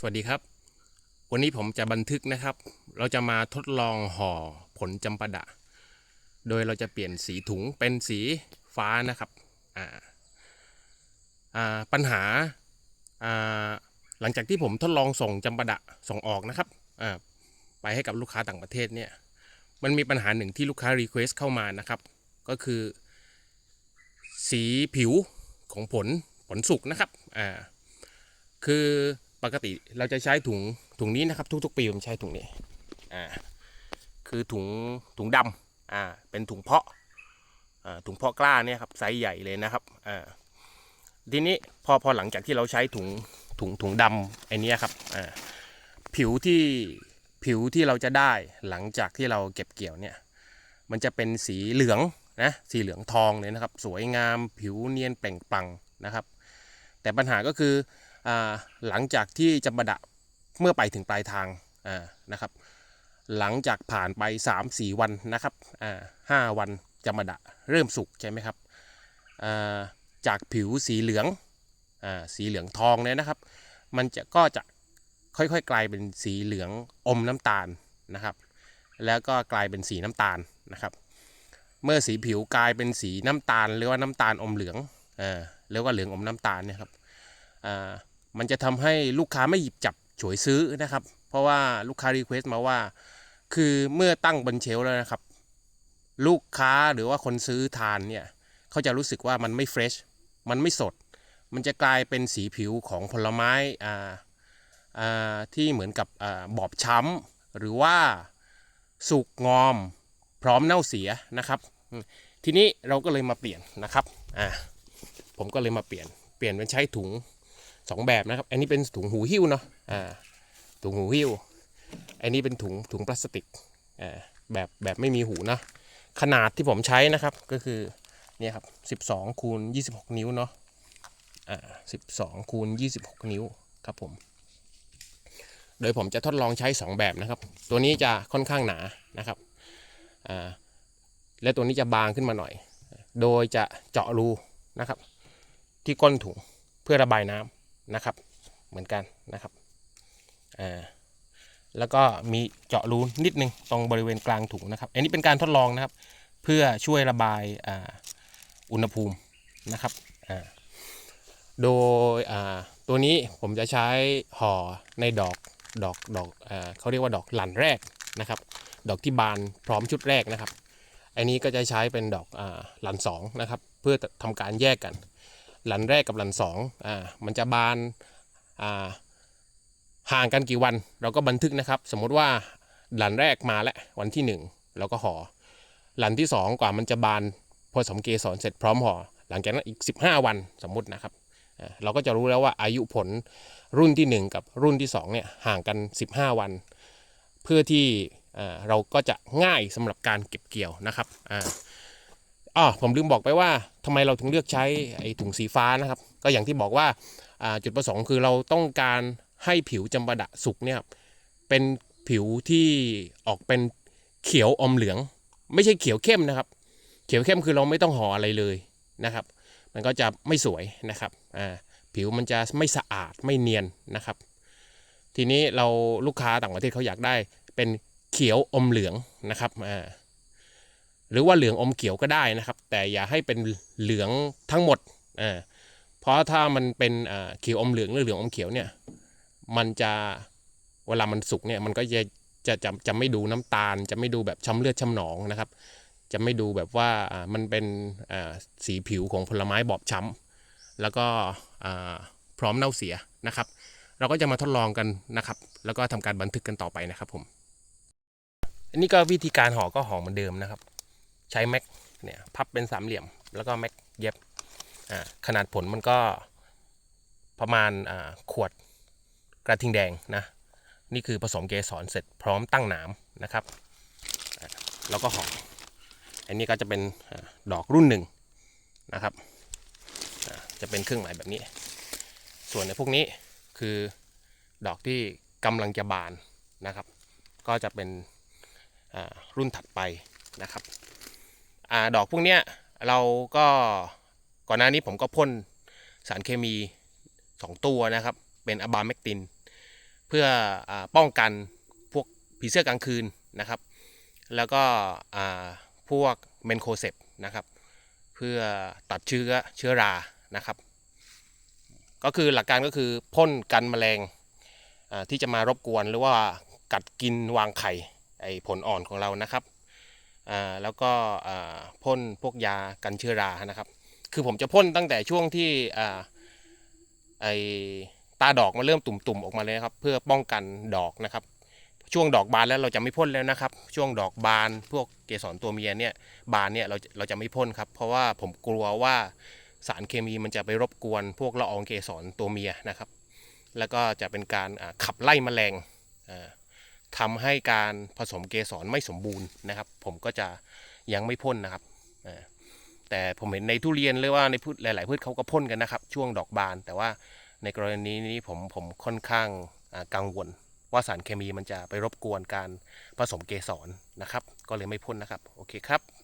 สวัสดีครับ วันนี้ผมจะบันทึกนะครับ เราจะมาทดลองห่อผลจำปาดะ โดยเราจะเปลี่ยนสีถุงเป็นสีฟ้านะครับอ่าอ่าปัญหาอ่าหลังจากที่ผมทดลองส่งจำปาดะส่งออกนะครับอ่าไปให้กับลูกค้าต่างประเทศเนี่ยมันมีปัญหาหนึ่งที่ลูกค้ารีเควสเข้ามานะครับ ก็คือ สีผิวของผลผลสุกนะครับอ่าคือ ปกติเราจะใช้ถุงถุงนี้นะครับทุกๆปีผมใช้ถุงนี้อ่าคือถุงถุงดำอ่าเป็นถุงเพาะอ่าถุงเพาะกล้าเนี่ยครับไซส์ใหญ่เลยนะครับอ่าทีนี้พอพอหลังจากที่เราใช้ถุงถุงถุงดำไอ้เนี้ยครับอ่าผิวที่ผิวที่เราจะได้หลังจากที่เราเก็บเกี่ยวเนี่ยมันจะเป็นสีเหลืองนะสีเหลืองทองเลยนะครับ สวยงามผิวเนียนเปล่งปลั่งนะครับ แต่ปัญหาก็คือ หลังจากที่จำปาดะเมื่อไปถึงปลายทางนะครับ หลังจากผ่านไป 3-4 วันนะครับห้าวันจำปาดะเริ่มสุกใช่ไหมครับจากผิวสีเหลืองอสีเหลืองทองเนี่ยนะครับ มันจะก็จะค่อยๆ กลายเป็นสีเหลืองอมน้ำตาลนะครับ แล้วก็กลายเป็นสีน้ำตาลนะครับ เมื่อสีผิวกลายเป็นสีน้ำตาล หรือว่าน้ำตาลอมเหลืองอ่าหรือว่าเหลืองอมน้ำตาลเนี่ยครับอ่า มันจะทำให้ลูกค้าไม่หยิบจับฉวยซื้อนะครับ เพราะว่าลูกค้ารีเควสต์มาว่า คือเมื่อตั้งบนเชลแล้วนะครับ ลูกค้าหรือว่าคนซื้อทานเนี่ยเขาจะรู้สึกว่ามันไม่เฟรชมันไม่สด มันจะกลายเป็นสีผิวของผลไม้อ่าอ่าที่เหมือนกับอาบอบช้ำหรือว่าสุกงอม พร้อมเน่าเสียนะครับ ทีนี้เราก็เลยมาเปลี่ยนนะครับอ่าผมก็เลยมาเปลี่ยนเปลี่ยนเป็นใช้ถุง สองแบบนะครับ อันนี้เป็นถุงหูหิ้วเนาะอ่าถุงหูหิ้ว อันนี้เป็นถุงถุงพลาสติกอ่าแบบแบบไม่มีหูนะขนาดที่ผมใช้นะครับก็คือเนี่ยครับ 12คูณ26 นิ้วเนาะอ่า12คูณ26 นิ้วครับผม โดยผมจะทดลองใช้ 2 แบบนะครับ ตัวนี้จะค่อนข้างหนานะครับอ่าและตัวนี้จะบางขึ้นมาหน่อย โดยจะเจาะรูนะครับ ที่ก้นถุงเพื่อระบายน้ำ นะครับ เหมือนกันนะครับอ่าแล้วก็มีเจาะรูนิดนึงตรงบริเวณกลางถุงนะครับ อันนี้เป็นการทดลองนะครับ เพื่อช่วยระบายอ,อุณหภูมินะครับ โดยตัวนี้ผมจะใช้ห่อในดอกดอกดอกอเขาเรียกว่าดอกหลั่นแรกนะครับ ดอกที่บานพร้อมชุดแรกนะครับ อันนี้ก็จะใช้เป็นดอกอหลั่นสองนะครับ เพื่อทำการแยกกัน หลันแรกกับหลันสองอ่ามันจะบานอ่าห่างกันกี่วันเราก็บันทึกนะครับ สมมติว่าหลันแรกมาแล้ววันที่หนึ่งเราก็ห่อหลันที่สองกว่ามันจะบานพอสมเกสรเสร็จพร้อมห่อหลังจากนั้นอีก 15 วันสมมตินะครับ เราก็จะรู้แล้วว่าอายุผลรุ่นที่ 1 กับรุ่นที่2เนี่ยห่างกัน 15 วัน เพื่อที่อ่าเราก็จะง่ายสำหรับการเก็บเกี่ยวนะครับ อ๋อผมลืมบอกไปว่าทำไมเราถึงเลือกใช้ไอ้ถุงสีฟ้านะครับ ก็อย่างที่บอกว่าาจุดประสงค์คือเราต้องการให้ผิวจำปาดะสุกเนี่ยเป็นผิวที่ออกเป็นเขียวอมเหลือง ไม่ใช่เขียวเข้มนะครับ เขียวเข้มคือเราไม่ต้องห่ออะไรเลยนะครับ มันก็จะไม่สวยนะครับผิวมันจะไม่สะอาดไม่เนียนนะครับ ทีนี้เราลูกค้าต่างประเทศเขาอยากได้เป็นเขียวอมเหลืองนะครับอ่า หรือว่าเหลืองอมเขียวก็ได้นะครับ แต่อย่าให้เป็นเหลืองทั้งหมดอ่าเพราะถ้ามันเป็นอ่าเขียวอมเหลืองหรือเหลืองอมเขียวเนี่ยมันจะเวลามันสุกเนี่ยมันก็จะจะจะจะไม่ดูน้ำตาล จะไม่ดูแบบช้ำเลือดช้ำหนองนะครับ จะไม่ดูแบบว่าอ่ามันเป็นอ่าสีผิวของผลไม้บอบช้ำแล้วก็อ่าพร้อมเน่าเสียนะครับ เราก็จะมาทดลองกันนะครับ แล้วก็ทำการบันทึกกันต่อไปนะครับผมอันนี้ก็วิธีการห่อก็ห่อเหมือนเดิมนะครับ ใช้แม็กเนี่ยพับเป็นสามเหลี่ยม แล้วก็แม็กเย็บขนาดผลมันก็ประมาณขวดกระทิงแดงนะนี่คือผสมเกสรเสร็จพร้อมตั้งหนามนะครับ แล้วก็ห่ออันนี้ก็จะเป็นอดอกรุ่นหนึ่งนะครับจะเป็นเครื่องหมายแบบนี้ ส่วนในพวกนี้คือดอกที่กำลังจะบานนะครับ ก็จะเป็นรุ่นถัดไปนะครับ อ่าดอกพวกเนี้ยเราก็ก่อนหน้านี้ผมก็พ่นสารเคมี 2 ตัวนะครับ เป็นอะบาเมกติน เพื่ออป้องกันพวกผีเสื้อกลางคืนนะครับ แล้วก็พวกเมนโคเซปนะครับ เพื่อตัดเชื้อเชื้อรานะครับ ก็คือหลักการก็คือพ่นกันแมลงที่จะมารบกวนหรือว่ากัดกินวางไข่ไอผลอ่อนของเรานะครับ แล้วก็พ่นพวกยากันเชื้อรานะครับ คือผมจะพ่นตั้งแต่ช่วงที่ไอตาดอกมาเริ่มตุ่มๆออกมาเลยนะครับ เพื่อป้องกันดอกนะครับ ช่วงดอกบานแล้วเราจะไม่พ่นแล้วนะครับ ช่วงดอกบานพวกเกสรตัวเมียเนี่ยบานเนี่ยเราเราจะไม่พ่นครับ เพราะว่าผมกลัวว่าสารเคมีมันจะไปรบกวน พวกละอองเกสรตัวเมียนะครับ แล้วก็จะเป็นการขับไล่แมลงอ่า ทำให้การผสมเกสรไม่สมบูรณ์นะครับ ผมก็จะยังไม่พ่นนะครับแต่ผมเห็นในทุเรียนหรือว่าในพืชหลาย ๆ พืชเขาก็พ่นกันนะครับ ช่วงดอกบาน แต่ว่าในกรณีนี้ผมผมค่อนข้างกังวล ว่าสารเคมีมันจะไปรบกวนการผสมเกสรนะครับ ก็เลยไม่พ่นนะครับ โอเคครับ